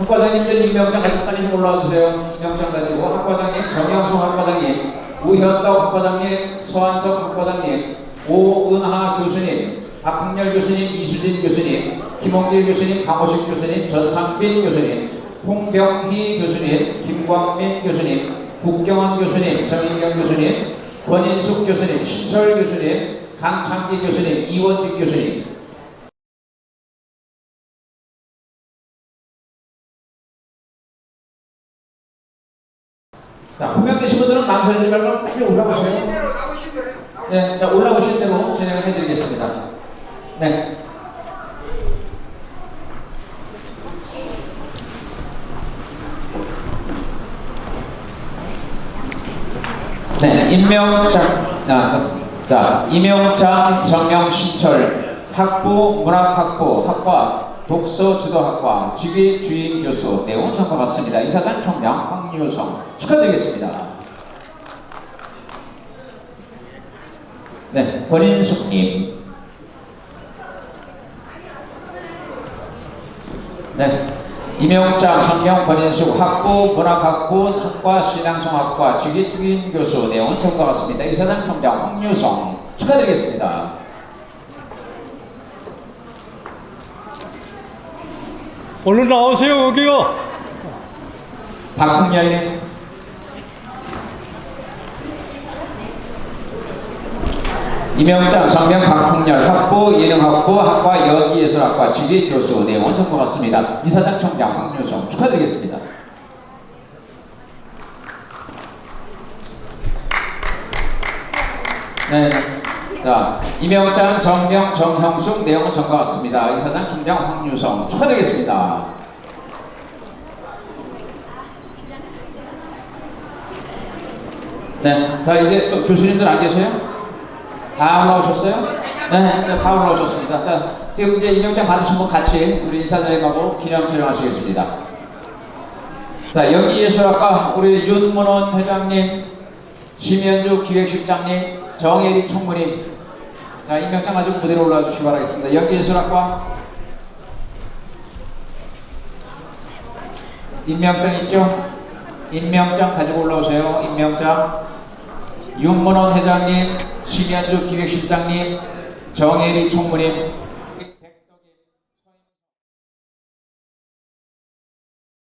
학과장님들 임명장 빨리 좀 올라와 주세요. 임명장 가지고 학과장님, 정영수 학과장님, 우현덕 학과장님, 서한석 학과장님, 오은하 교수님, 박흥렬 교수님, 이수진 교수님, 김홍길 교수님, 강호식 교수님, 전상빈 교수님, 홍병희 교수님, 김광민 교수님, 국경원 교수님, 정인경 교수님, 권인숙 교수님, 신철 교수님, 강창기 교수님, 이원직 교수님, 자, 호명되신 분들은 망설이지 말고 빨리 올라오세요. 대로 나오신 대로 네, 자, 올라오신 대로 진행을 해드리겠습니다. 네. 네, 임명장, 자, 자, 임명장, 정명, 신철, 학부, 문학학부, 학과, 독서 지도학과, 직위 주임 교수, 내용 선거 맞습니다. 이사장 총명 황유성 축하드리겠습니다. 네, 권인숙님. 네, 임영장, 성명, 권인숙, 학부, 문학학부, 학과, 신앙송학과, 직위 주임 교수, 내용은 처음과 같습니다. 이사장 총장 황유성 축하드리겠습니다. 얼른 나오세요 여기요. 박흥렬님. 임영장, 성명, 박흥렬, 학부, 예능학부, 학과, 연기예술학과, 직위교수, 내용은 처음과 같습니다. 이사장 총장 황유성 축하드리겠습니다. 네. 자, 임영장, 정명, 정형숙 내용은 전과 같습니다. 이사장 총장 황유성 축하드리겠습니다. 네. 자, 이제 또 교수님들 안 계세요? 다 올라오셨어요? 네, 네, 다 올라오셨습니다. 자, 지금 이제 임영장 받으신 분 같이 우리 이사장님하고 기념 촬영하시겠습니다. 자, 연기예술학과 우리 윤문원 회장님, 심현주 기획실장님, 정혜리 총무님, 자, 임명장 가지고 무대로 올라와 주시기 바라겠습니다. 연기예술학과 임명장 있죠? 임명장 가지고 올라오세요. 임명장. 윤문원 회장님, 심현주 기획실장님, 정혜리 총무님,